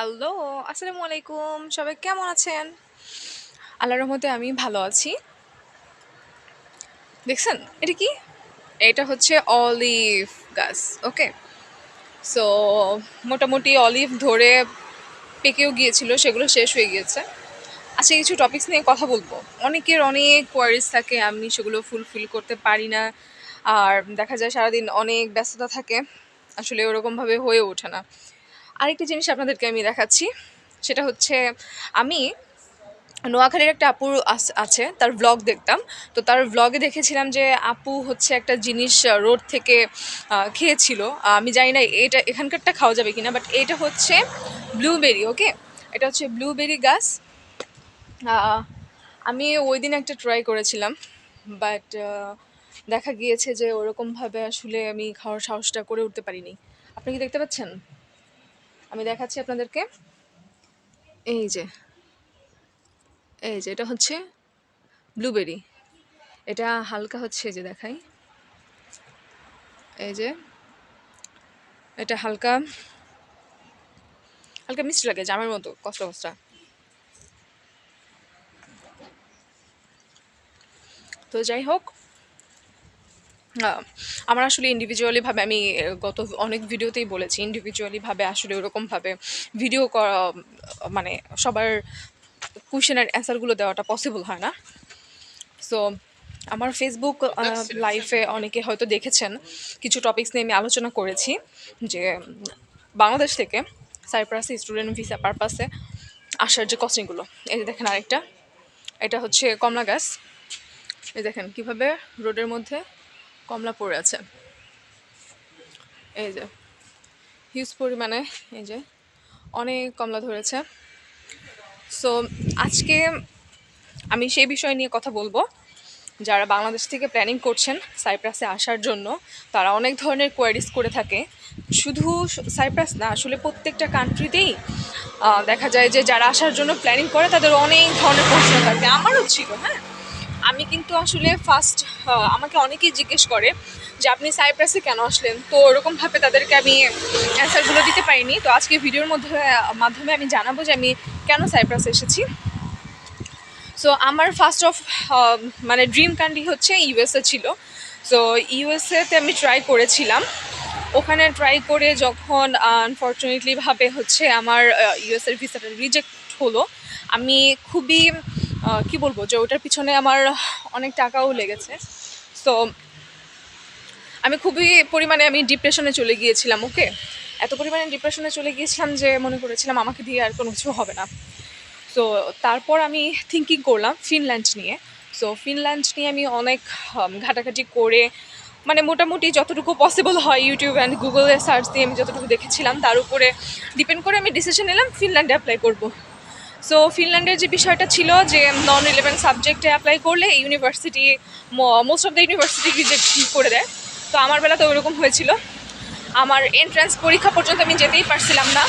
Hello আসসালামু আলাইকুম সবাই কেমন আছেন? আল্লাহর রহমতে আমি ভালো আছি। দেখছেন? এটা কি? এটা হচ্ছে অলিভ গাছ, ওকে? সো মোটামুটি অলিভ ধরে পেকেও গিয়েছিল, সেগুলো শেষ হয়ে গিয়েছে। আচ্ছা কিছু টপিকস নিয়ে কথা বলব। অনেকের অনেক কোয়ারিজ থাকে, আমি সেগুলো ফুলফিল করতে পারি না। আর দেখা যায় সারাদিন অনেক ব্যস্ততা থাকে, আসলে ওরকমভাবে হয়ে ওঠে না। আরেকটি জিনিস আপনাদেরকে আমি দেখাচ্ছি, সেটা হচ্ছে আমি নোয়াখালীর একটা আস- আছে, তার ব্লগ দেখতাম। তো তার ব্লগে দেখেছিলাম যে আপু হচ্ছে একটা জিনিস রোড থেকে খেয়েছিল। আমি জানি না এটা এখানকারটা খাওয়া যাবে কিনা বাট এটা হচ্ছে ব্লুবেরি ওকে এটা হচ্ছে ব্লুবেরি গাছ। আমি ওই দিন একটা ট্রাই করেছিলাম বাট দেখা গিয়েছে যে ওরকমভাবে আসলে আমি খাওয়ার সাহসটা করে উঠতে পারিনি। আপনি কি দেখতে পাচ্ছেন? আমি দেখাচ্ছি আপনাদেরকে। এই যে এই যে, এটা হচ্ছে ব্লুবেরি এটা হালকা হচ্ছে যে দেখাই। এই যে, এটা হালকা হালকা মিষ্টি লাগে, জামের মতো কষ্ট কষ্টা তো যাই হোক আমার আসলে ইন্ডিভিজুয়ালিভাবে আমি গত অনেক ভিডিওতেই বলেছি ইন্ডিভিজুয়ালিভাবে আসলে ওরকমভাবে ভিডিও করা মানে সবার কোশ্চেনের অ্যান্সারগুলো দেওয়াটা পসিবল হয় না। সো আমার ফেসবুক লাইফে অনেকে হয়তো দেখেছেন কিছু টপিকস নিয়ে আমি আলোচনা করেছি যে বাংলাদেশ থেকে সাইপ্রাসে স্টুডেন্ট ভিসা পারপাসে আসার যে কস্টিংগুলো এই যে দেখেন আরেকটা এটা হচ্ছে কমলা গাছ এই দেখেন কীভাবে রোডের মধ্যে কমলা পড়ে আছে। এই যে হিউজ পরিমাণে, এই যে, অনেক কমলা ধরেছে। সো আজকে আমি সেই বিষয় নিয়ে কথা বলব। যারা বাংলাদেশ থেকে প্ল্যানিং করছেন সাইপ্রাসে আসার জন্য, তারা অনেক ধরনের কোয়ারিজ করে থাকে। শুধু সাইপ্রাস না, আসলে প্রত্যেকটা কান্ট্রিতেই দেখা যায় যে যারা আসার জন্য প্ল্যানিং করে, তাদের অনেক ধরনের প্রশ্ন থাকে। আমারও ছিল হ্যাঁ? আমি কিন্তু আসলে ফার্স্ট আমাকে অনেকেই জিজ্ঞেস করে যে আপনি সাইপ্রাসে কেন আসলেন? তো ওরকমভাবে তাদেরকে আমি অ্যান্সারগুলো দিতে পারিনি। তো আজকে ভিডিওর মধ্যে, মাধ্যমে আমি জানাব যে আমি কেন সাইপ্রাসে এসেছি। সো আমার ফার্স্ট অফ মানে ড্রিম কান্ট্রি হচ্ছে ইউএসএ ছিল। সো ইউএসএতে আমি ট্রাই করেছিলাম। ওখানে ট্রাই করে যখন আনফর্চুনেটলি ভাবে হচ্ছে আমার ইউএসএর ভিসাটা রিজেক্ট হলো। আমি খুবই কি বলব, যে ওটার পিছনে আমার অনেক টাকাও লেগেছে। সো আমি খুবই পরিমাণে আমি ডিপ্রেশনে চলে গিয়েছিলাম, ওকে? এত পরিমাণে ডিপ্রেশনে চলে গিয়েছিলাম যে মনে করেছিলাম আমাকে দিয়ে আর কোনো কিছু হবে না। সো তারপর আমি থিঙ্কিং করলাম ফিনল্যান্ড নিয়ে। সো ফিনল্যান্ড নিয়ে আমি অনেক ঘাটাঘাটি করে মানে মোটামুটি যতটুকু পসিবল হয় ইউটিউব অ্যান্ড গুগলে সার্চ দিয়ে আমি যতটুকু দেখেছিলাম, তার উপরে ডিপেন্ড করে আমি ডিসিশন নিলাম ফিনল্যান্ডে অ্যাপ্লাই করব। সো ফিনল্যান্ডের যে বিষয়টা ছিল যে নন রিলেভেন্ট সাবজেক্টে অ্যাপ্লাই করলে university most of the university reject করে দেয়। তো আমার বেলা তো ওইরকম হয়েছিল। আমার এন্ট্রান্স পরীক্ষা পর্যন্ত আমি যেতেই পারছিলাম না।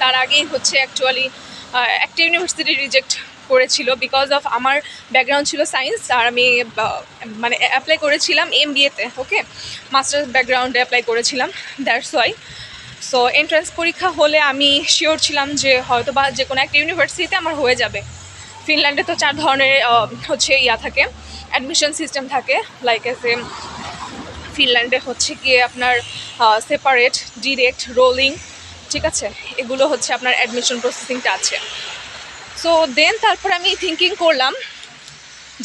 তার আগেই হচ্ছে অ্যাকচুয়ালি একটা ইউনিভার্সিটি রিজেক্ট করেছিল। বিকজ অফ আমার ব্যাকগ্রাউন্ড ছিল সায়েন্স আর আমি মানে অ্যাপ্লাই করেছিলাম এম বিএতে ওকে মাস্টার্স ব্যাকগ্রাউন্ডে অ্যাপ্লাই করেছিলাম দ্যাটস ওয়াই সো এন্ট্রান্স পরীক্ষা হলে আমি শিওর ছিলাম যে হয়তো বা যে কোনো একটা ইউনিভার্সিটিতে আমার হয়ে যাবে। ফিনল্যান্ডে তো চার ধরনের হচ্ছে ইয়া থাকে অ্যাডমিশন সিস্টেম থাকে। লাইক এস এ ফিনল্যান্ডে হচ্ছে গিয়ে আপনার সেপারেট ডিরেক্ট রোলিং ঠিক আছে? এগুলো হচ্ছে আপনার অ্যাডমিশন প্রসেসিংটা আছে। সো দেন তারপর আমি থিঙ্কিং করলাম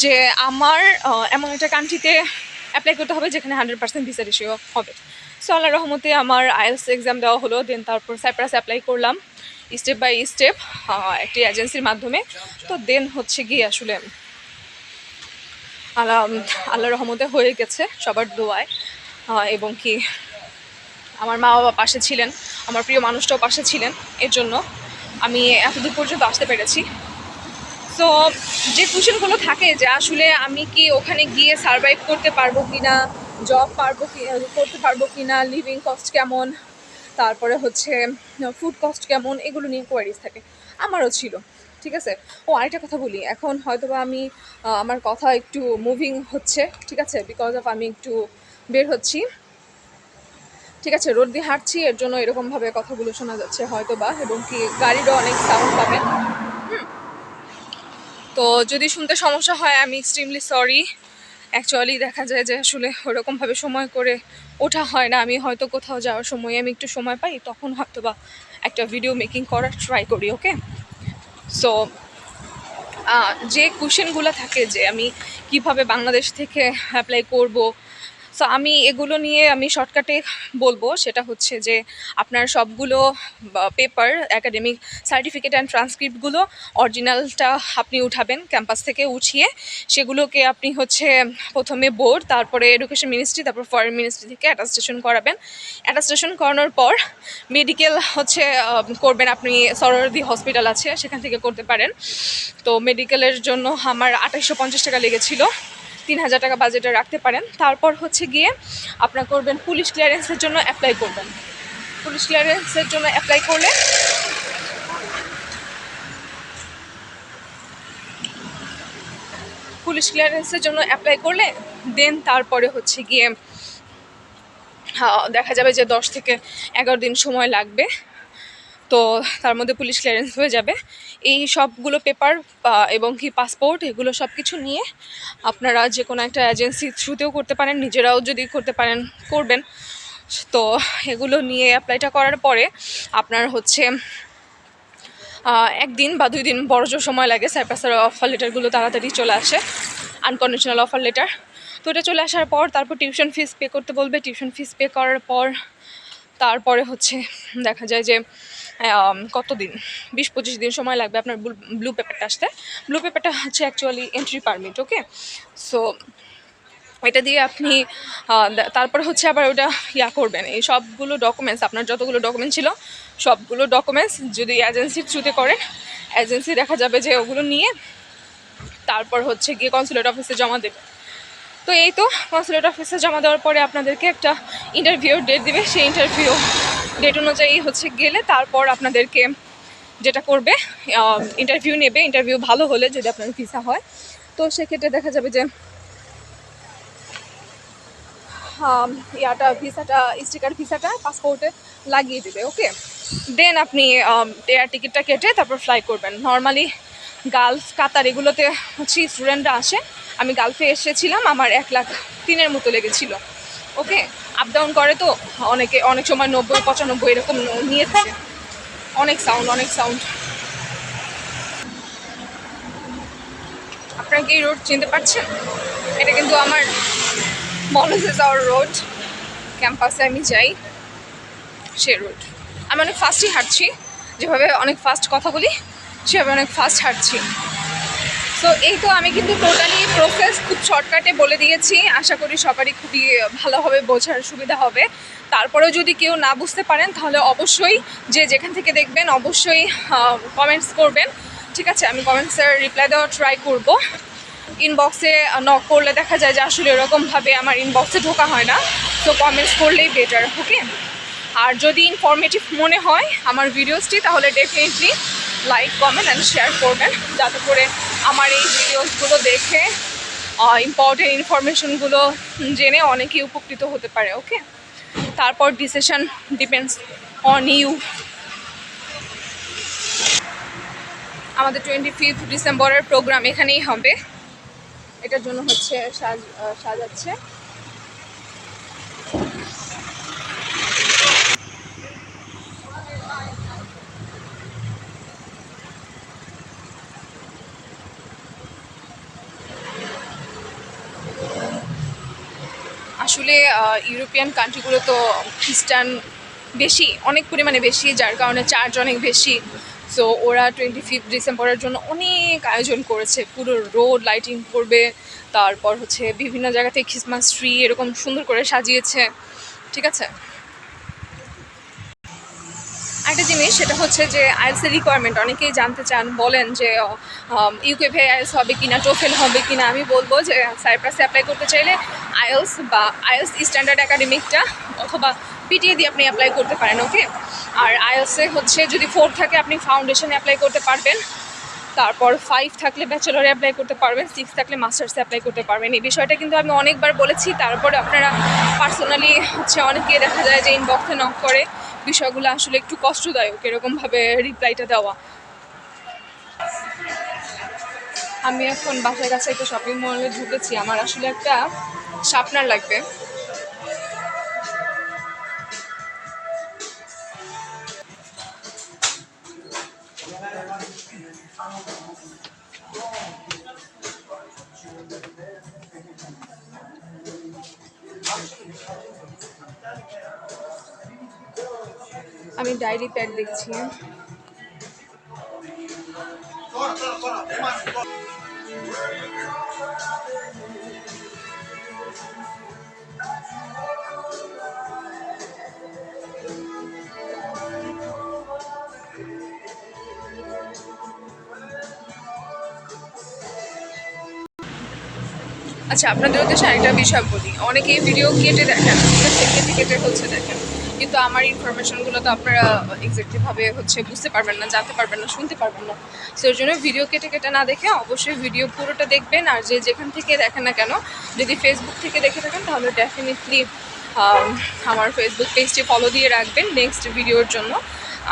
যে আমার এমন একটা কান্ট্রিতে অ্যাপ্লাই করতে হবে যেখানে হান্ড্রেড পার্সেন্ট ভিসা রেশিও হবে। সো আল্লাহ রহমতে আমার আইএলস এক্সাম দেওয়া হলো দেন তারপর সাইপ্রাস অ্যাপ্লাই করলাম স্টেপ বাই স্টেপ একটি এজেন্সির মাধ্যমে। তো দেন হচ্ছে গিয়ে আসলে আল্লাহ আল্লাহ রহমতে হয়ে গেছে সবার দোয়ায়। এবং কি আমার মা বাবা পাশে ছিলেন, আমার প্রিয় মানুষটাও পাশে ছিলেন, এর জন্য আমি এতদূর পর্যন্ত আসতে পেরেছি। সো যে কোশ্চেনগুলো থাকে যে আসলে আমি কি ওখানে গিয়ে সার্ভাইভ করতে পারব কি না জব পারব কি করতে পারব কি না লিভিং কস্ট কেমন, তারপরে হচ্ছে ফুড কস্ট কেমন, এগুলো নিয়ে কোয়ারিজ থাকে। আমারও ছিল, ঠিক আছে? ও, আরেকটা কথা বলি, এখন হয়তো বা আমি আমার কথা একটু মুভিং হচ্ছে, ঠিক আছে? বিকজ অফ আমি একটু বের হচ্ছি। ঠিক আছে রোড দিয়ে হাঁটছি, এর জন্য এরকমভাবে কথাগুলো শোনা যাচ্ছে হয়তো বা এবং কি গাড়িরও অনেক সাউন্ড পাবেন তো যদি শুনতে সমস্যা হয়, আমি এক্সট্রিমলি সরি অ্যাকচুয়ালি দেখা যায় যে আসলে ওরকমভাবে সময় করে ওঠা হয় না। আমি হয়তো কোথাও যাওয়ার সময় আমি একটু সময় পাই, তখন হয়তো বা একটা ভিডিও মেকিং করার ট্রাই করি ওকে সো যে কোশ্চেনগুলো থাকে যে আমি কীভাবে বাংলাদেশ থেকে অ্যাপ্লাই করব সো আমি এগুলো নিয়ে আমি শর্টকাটে বলব। সেটা হচ্ছে যে, আপনার সবগুলো পেপার একাডেমিক সার্টিফিকেট অ্যান্ড ট্রান্সক্রিপ্টগুলো অরিজিনালটা আপনি উঠাবেন ক্যাম্পাস থেকে উঠিয়ে। সেগুলোকে আপনি হচ্ছে প্রথমে বোর্ড তারপরে এডুকেশন মিনিস্ট্রি তারপর ফরেন মিনিস্ট্রি থেকে অ্যাটাস্টেশন করাবেন। অ্যাটাস্টেশন করানোর পর মেডিকেল হচ্ছে করবেন আপনি সরোদি হসপিটাল আছে, সেখান থেকে করতে পারেন। তো মেডিকেলের জন্য আমার আঠাইশশো পঞ্চাশ টাকা লেগেছিল। তিন হাজার টাকা বাজেটে রাখতে পারেন। তারপর হচ্ছে গিয়ে আপনার করবেন পুলিশ ক্লিয়ারেন্সের জন্য অ্যাপ্লাই করবেন। পুলিশ ক্লিয়ারেন্সের জন্য অ্যাপ্লাই করলে পুলিশ ক্লিয়ারেন্সের জন্য অ্যাপ্লাই করলে দেন তারপরে হচ্ছে গিয়ে দেখা যাবে যে দশ থেকে এগারো দিন সময় লাগবে। তো তার মধ্যে পুলিশ ক্লিয়ারেন্স হয়ে যাবে। এই সবগুলো পেপার এবং কি পাসপোর্ট এগুলো সব কিছু নিয়ে আপনারা যে কোনো একটা এজেন্সি থ্রুতেও করতে পারেন, নিজেরাও যদি করতে পারেন, করবেন। তো এগুলো নিয়ে অ্যাপ্লাইটা করার পরে আপনার হচ্ছে একদিন বা দুই দিন বড় জোর সময় লাগে সাইপ্রাসের অফার লেটারগুলো তাড়াতাড়ি চলে আসে আনকন্ডিশনাল অফার লেটার তো এটা চলে আসার পর তারপর টিউশন ফিস পে করতে বলবে। টিউশন ফিস পে করার পর তারপরে হচ্ছে দেখা যায় যে কতদিন? বিশ পঁচিশ দিন সময় লাগবে আপনার ব্লু পেপারটা আসতে। ব্লু পেপারটা হচ্ছে actually entry permit okay so এটা দিয়ে আপনি তারপর হচ্ছে আবার ওটা ইয়া করবেন। এই সবগুলো ডকুমেন্টস আপনার যতগুলো ডকুমেন্ট ছিল, সবগুলো ডকুমেন্টস যদি এজেন্সির থ্রুতে করেন এজেন্সি দেখা যাবে যে ওগুলো নিয়ে তারপর হচ্ছে গিয়ে কনসুলেট অফিসে জমা দেবে। তো এই তো কনসুলেট অফিসে জমা দেওয়ার পরে আপনাদেরকে একটা ইন্টারভিউর ডেট দিবে, সেই ইন্টারভিউ ডেট অনুযায়ী হচ্ছে গেলে তারপর আপনাদেরকে যেটা করবে ইন্টারভিউ নেবে। ইন্টারভিউ ভালো হলে যদি আপনার ভিসা হয়। তো সেক্ষেত্রে দেখা যাবে যে ইয়াটা ভিসাটা স্টিকার ভিসাটা পাসপোর্টে লাগিয়ে দেবে ওকে দেন আপনি এয়ার টিকিটটা কেটে তারপর ফ্লাই করবেন। নর্মালি গালফ কাতার এগুলোতে হচ্ছে স্টুডেন্টরা আসে। আমি গালফে এসেছিলাম, আমার এক লাখ তিনের মতো লেগেছিল। ওকে আপ ডাউন করে তো? অনেকে, অনেক সময় নব্বই, পঁচানব্বই এরকম নিয়ে থাকে অনেক সাউন্ড অনেক সাউন্ড আপনারা কি এই রোড চিনতে পারছেন? এটা কিন্তু আমার মলসে যাওয়ার রোড ক্যাম্পাসে আমি যাই, সে রোড আমি অনেক ফাস্টই হাঁটছি। যেভাবে অনেক ফাস্ট কথা বলি, সেভাবে অনেক ফাস্ট হাঁটছি। তো এই তো আমি কিন্তু টোটালি প্রসেস খুব শর্টকাটে বলে দিয়েছি। আশা করি সবারই খুবই ভালোভাবে বোঝার সুবিধা হবে। তারপরেও যদি কেউ না বুঝতে পারেন, তাহলে অবশ্যই যে যেখান থেকে দেখবেন, অবশ্যই কমেন্টস করবেন। ঠিক আছে, আমি কমেন্টসের রিপ্লাই দেওয়ার ট্রাই করব। ইনবক্সে নক করলে দেখা যায় যে আসলে এরকমভাবে আমার ইনবক্সে ঢোকা হয় না। তো কমেন্টস করলেই বেটার ওকে আর যদি ইনফরমেটিভ মনে হয় আমার ভিডিওসটি তাহলে definitely like comment and share করবেন যাতে করে আমার এই ভিডিওসগুলো দেখে ইম্পর্টেন্ট ইনফরমেশনগুলো জেনে অনেকেই উপকৃত হতে পারে ওকে তারপর ডিসিশন ডিপেন্ডস অন ইউ আমাদের টোয়েন্টি ফিফথ ডিসেম্বরের প্রোগ্রাম এখানেই হবে। এটার জন্য হচ্ছে সাজ সাজাচ্ছে। আসলে ইউরোপিয়ান কান্ট্রিগুলো তো খ্রিস্টান বেশি, অনেক পরিমাণে বেশি, যার কারণে চার্জ অনেক বেশি। সো ওরা টোয়েন্টি ফিফথ ডিসেম্বরের জন্য অনেক আয়োজন করেছে, পুরো রোড লাইটিং করবে, তারপর হচ্ছে বিভিন্ন জায়গাতে খ্রিসমাস ট্রি এরকম সুন্দর করে সাজিয়েছে। ঠিক আছে? আরেকটা জিনিস, সেটা হচ্ছে যে আইএলসের রিকোয়ারমেন্ট অনেকেই জানতে চান, বলেন যে ইউকে ইউকেভে আইএলস হবে কিনা টোফেল হবে কিনা, আমি বলব যে সাইপ্রাসে অ্যাপ্লাই করতে চাইলে আইএলস বা আইএলস স্ট্যান্ডার্ড একাডেমিকটা অথবা পিটিএ দিয়ে আপনি অ্যাপ্লাই করতে পারেন ওকে আর আইএলসে হচ্ছে যদি ফোর থাকে, আপনি ফাউন্ডেশনে অ্যাপ্লাই করতে পারবেন। তারপর ফাইভ থাকলে ব্যাচেলরে অ্যাপ্লাই করতে পারবেন সিক্স থাকলে মাস্টার্সে অ্যাপ্লাই করতে পারবেন। এই বিষয়টা কিন্তু আমি অনেকবার বলেছি, তারপরে আপনারা পার্সোনালি হচ্ছে অনেকে দেখা যায় যে ইনবক্সে নক করে। বিষয়গুলো আসলে একটু কষ্টদায়ক এরকমভাবে রিপ্লাইটা দেওয়া। আমি এখন বাসার কাছে একটা শপিং মলে ঢুকেছি। আমার আসলে একটা শার্পনার লাগবে। আমি ডায়েরি প্যাড দেখছি। আচ্ছা আপনাদের উদ্দেশ্যে আরেকটা বিষয় বলি। অনেকেই ভিডিও কেটে দেখেন কেটে কেটে হচ্ছে দেখেন। কিন্তু আমার ইনফরমেশনগুলো তো আপনারা এক্স্যাক্টলিভাবে হচ্ছে বুঝতে পারবেন না, জানতে পারবেন না, শুনতে পারবেন না। সেই জন্য ভিডিও কেটে কেটে না দেখে অবশ্যই ভিডিও পুরোটা দেখবেন আর যে যেখান থেকে দেখেন না কেন, যদি ফেসবুক থেকে দেখে থাকেন, তাহলে ডেফিনেটলি আমার ফেসবুক পেজটি ফলো দিয়ে রাখবেন নেক্সট ভিডিওর জন্য।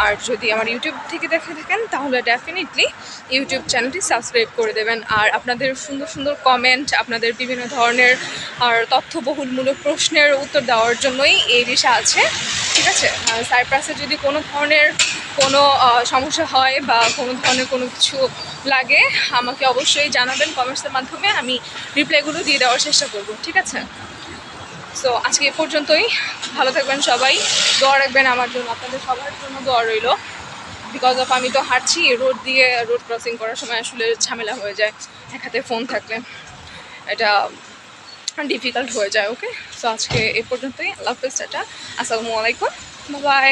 আর যদি আমার ইউটিউব থেকে দেখে থাকেন, তাহলে ডেফিনেটলি ইউটিউব চ্যানেলটি সাবস্ক্রাইব করে দেবেন। আর আপনাদের সুন্দর সুন্দর কমেন্ট আপনাদের বিভিন্ন ধরনের আর তথ্যবহুলমূলক প্রশ্নের উত্তর দেওয়ার জন্যই এই দিশা আছে। ঠিক আছে? সাইপ্রাসে যদি কোনো ধরনের কোনো সমস্যা হয় বা কোনো ধরনের কোনো কিছু লাগে, আমাকে অবশ্যই জানাবেন। কমেন্টসের মাধ্যমে আমি রিপ্লাইগুলো দিয়ে দেওয়ার চেষ্টা করব। ঠিক আছে? সো আজকে এ পর্যন্তই। ভালো থাকবেন সবাই। দোয়া রাখবেন আমার জন্য। আপনাদের সবার জন্য দোয়া রইল। বিকজ অফ আমি তো হাঁটছি, রোড দিয়ে রোড ক্রসিং করার সময় আসলে ঝামেলা হয়ে যায়। এক হাতে ফোন থাকলে। এটা ডিফিকাল্ট হয়ে যায় ওকে সো আজকে এ পর্যন্তই। আল্লাহ হাফিজ, টাটা। আসসালামু আলাইকুম। বাই